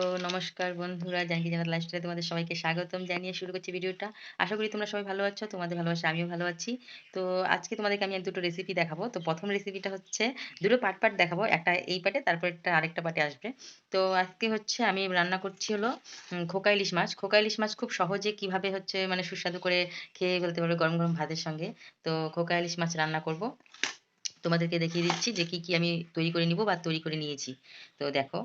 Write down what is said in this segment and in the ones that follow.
তো নমস্কার বন্ধুরা জানকি জানাত লাইফস্টাইলে তোমাদের সবাইকে স্বাগতম জানিয়ে শুরু করছি ভিডিওটা। আশা করি তোমরা সবাই ভালো আছো, তোমাদের ভালোবাসা, আমিও ভালো আছি। তো আজকে তোমাদেরকে আমি দুটো রেসিপি দেখাবো। তো প্রথম রেসিপিটা হচ্ছে, দুটো পার্ট পার্ট দেখাবো, একটা এই পার্টে তারপর একটা আরেকটা পার্টে আসবে। তো আজকে হচ্ছে আমি রান্না করছি হলো খোকা ইলিশ মাছ। খোকা ইলিশ মাছ খুব সহজে কীভাবে হচ্ছে মানে সুস্বাদু করে খেয়ে ফেলতে পারবে গরম গরম ভাতের সঙ্গে। তো খোকা ইলিশ মাছ রান্না করব। তোমাদেরকে দেখিয়ে দিচ্ছি যে কি কি আমি তৈরি করে নিব বা তৈরি করে নিয়েছি। তো দেখো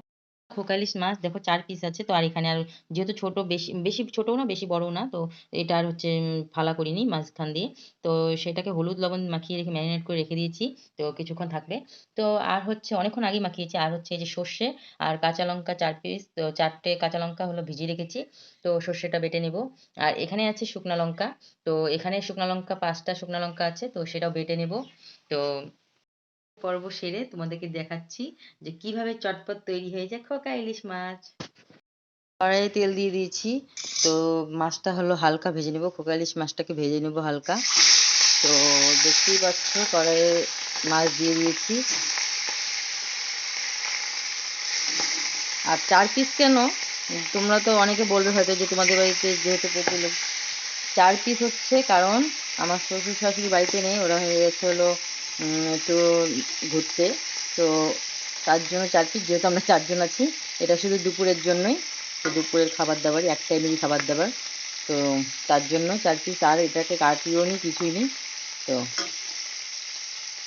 খোকা ইলিশ মাছ, দেখো চার পিস আছে, তো আর এখানে আর যেহেতু ছোট, বেশি বেশি ছোটও না, বেশি বড়ও না, তো এটা আর হচ্ছে ফালা করিনি মাঝখান দিয়ে। তো সেটাকে হলুদ লবণ মাখিয়ে রেখে, ম্যারিনেট করে রেখে দিয়েছি, তো কিছুক্ষণ থাকবে। তো আর হচ্ছে অনেকক্ষণ আগেই মাখিয়েছি, আর হচ্ছে এই যে সর্ষে আর কাঁচা লঙ্কা চার পিস তো চারটে কাঁচা লঙ্কা হলো ভিজিয়ে রেখেছি, তো সর্ষেটা বেটে নেব। আর এখানে আছে শুকনা লঙ্কা, তো এখানে শুকনা লঙ্কা, পাঁচটা শুকনা লঙ্কা আছে, তো সেটাও বেটে নেব। তো পর্ব সেরে তোমাদেরকে দেখাচ্ছি যে কীভাবে চটপট তৈরি হয়ে যায় খোকা ইলিশ মাছ। কড়াইয়ে তেল দিয়ে দিয়েছি, তো মাছটা হলো হালকা ভেজে নেব, খোকা ইলিশ মাছটাকে ভেজে নেব হালকা। তো দেখতেই পাচ্ছ কড়াইয়ে মাছ দিয়ে দিয়েছি। আর চার পিস কেন? তোমরা তো অনেকে বলবে হয়তো যে তোমাদের বাড়িতে যেহেতু প্রচুর লোক, চার পিস হচ্ছে কারণ আমার শ্বশুর শাশুড়ি বাড়িতে নেই, ওরা হয়ে গেছে হলো একটু ঘুরতে। তো তার জন্য চার পিস যেহেতু আমরা চারজন আছি, এটা শুধু দুপুরের জন্যই। তো দুপুরের খাবার দাবারই, এক টাইমেরই খাবার দাবার। তো তার জন্য চার পিস আর এটাকে কাটিও নি, কিছুই নেই তো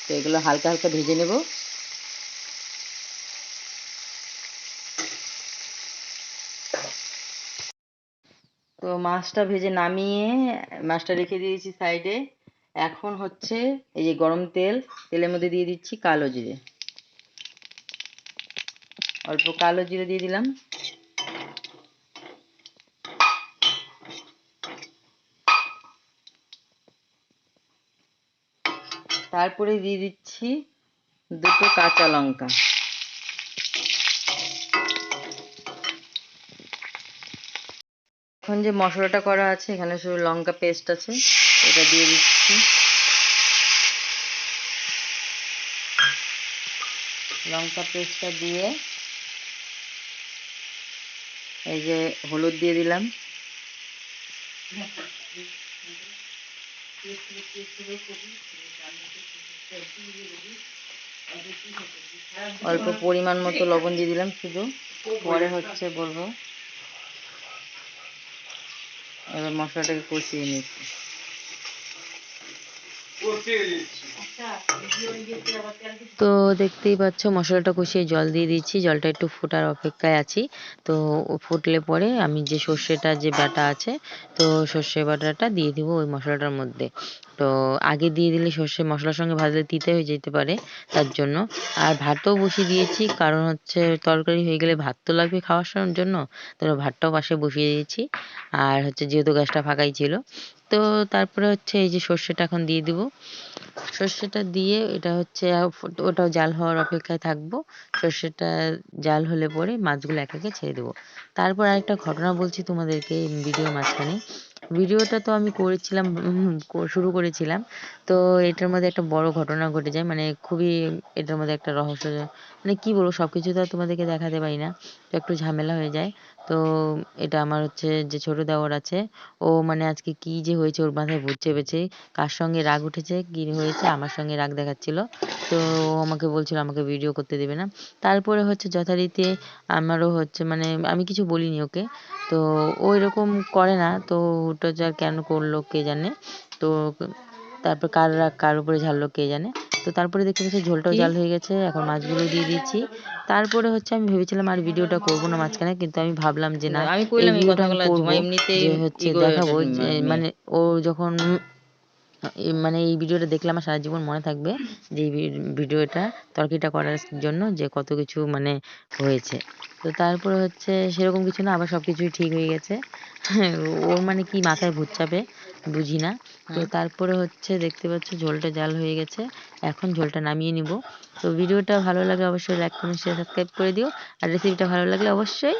তো এগুলো হালকা হালকা ভেজে নেব। তো মাছটা ভেজে নামিয়ে, মাছটা রেখে দিয়েছি সাইডে। এখন হচ্ছে এই যে গরম তেল, তেলের মধ্যে দিয়ে দিচ্ছি কালো জিরে। অল্প কালো জিরে দিয়ে দিলাম। তারপরে দিয়ে দিচ্ছি দুটো কাঁচা লঙ্কা। এখন যে মশলাটা করা আছে, এখানে শুধু লঙ্কা পেস্ট আছে। এটা দিয়ে দিচ্ছি। লঙ্কা পেস্টটা দিয়ে এই যে হলুদ দিয়ে দিলাম। অল্প পরিমাণ মতো লবণ দিয়ে দিলাম শুধু। পরে হচ্ছে বলব, এবার মশলাটাকে কষিয়ে নিচ্ছি। তো দেখতেই পাচ্ছ, মশলাটা কষিয়ে জল দিয়ে দিচ্ছি। জলটা একটু ফোটার অপেক্ষায় আছি। তো ফুটলে পরে আমি যে সর্ষেটা, যে বাটা আছে, তো সর্ষে বাটাটা দিয়ে দিব ওই মশলাটার মধ্যে। তো আগে দিয়ে দিলে সর্ষে মশলার সঙ্গে ভাজলে তিতে হয়ে যেতে পারে তার জন্য। আর ভাতও বসিয়ে দিয়েছি, কারণ হচ্ছে তরকারি হয়ে গেলে ভাত তো লাগবে খাওয়ার জন্য, তো ভাতটাও পাশে বসিয়ে দিয়েছি। আর হচ্ছে যেহেতু গ্যাসটা ফাঁকাই ছিল, তো তারপরে হচ্ছে এই যে সর্ষেটা এখন দিয়ে দিব। সর্ষেটা দিয়ে এটা হচ্ছে ওটাও জাল হওয়ার অপেক্ষায় থাকব। সর্ষেটা জাল হলে পরে মাছগুলো এক একে ছেড়ে দেবো। তারপর আরেকটা ঘটনা বলছি তোমাদেরকে ভিডিও মাঝখানে। ভিডিওটা তো আমি করেছিলাম শুরু করেছিলাম। তো এটার মধ্যে একটা বড় ঘটনা ঘটে যায় মানে খুবই এটার মধ্যে একটা রহস্য মানে কি বলব সব কিছু তো আর তোমাদেরকে দেখাতে পারি না, তো একটু ঝামেলা হয়ে যায়। তো এটা আমার হচ্ছে যে ছোট দেওর আছে, ও মানে আজকে কি যে হয়েছে ওর মাথায় ভূত চেপেছে, কার সঙ্গে রাগ উঠেছে, কি হয়েছে, আমার সঙ্গে রাগ দেখাচ্ছিল। তো ও আমাকে বলছিল, আমাকে ভিডিও করতে দেবে না। তারপরে হচ্ছে যথারীতি আমারও হচ্ছে মানে আমি কিছু বলিনি ওকে। তো ও এরকম করে না, তো যা কেন করল কে জানে। তো তারপর কার রাগ কার উপরে ঝাড়লো কে জানে। তো তারপরে দেখতে পাচ্ছি ঝোলটাও জাল হয়ে গেছে এখন মাছগুলো দিয়ে দিচ্ছি। তারপরে হচ্ছে আমি ভেবেছিলাম আর ভিডিওটা করব না মাঝখানে কিন্তু আমি ভাবলাম যে না আমি কইলাম এই কথাগুলো এমনিতেই হচ্ছে দেখাবো মানে ও যখন মানে এই ভিডিওটা দেখলে আমার সারা জীবন মনে থাকবে যে এই ভিডিওটা, তরকিটা করার জন্য যে কত কিছু মানে হয়েছে। তো তারপরে হচ্ছে সেরকম কিছু না, আবার সব কিছুই ঠিক হয়ে গেছে। ওর মানে কি মাথায় ভূত চাপে? বুঝি না। তো তারপরে হচ্ছে দেখতে পাচ্ছ ঝোলটা জাল হয়ে গেছে। এখন ঝোলটা নামিয়ে নিব। তো ভিডিওটা ভালো লাগলে অবশ্যই লাইক কমেন্ট শেয়ার সাবস্ক্রাইব করে দিও। আর রেসিপিটা ভালো লাগলে অবশ্যই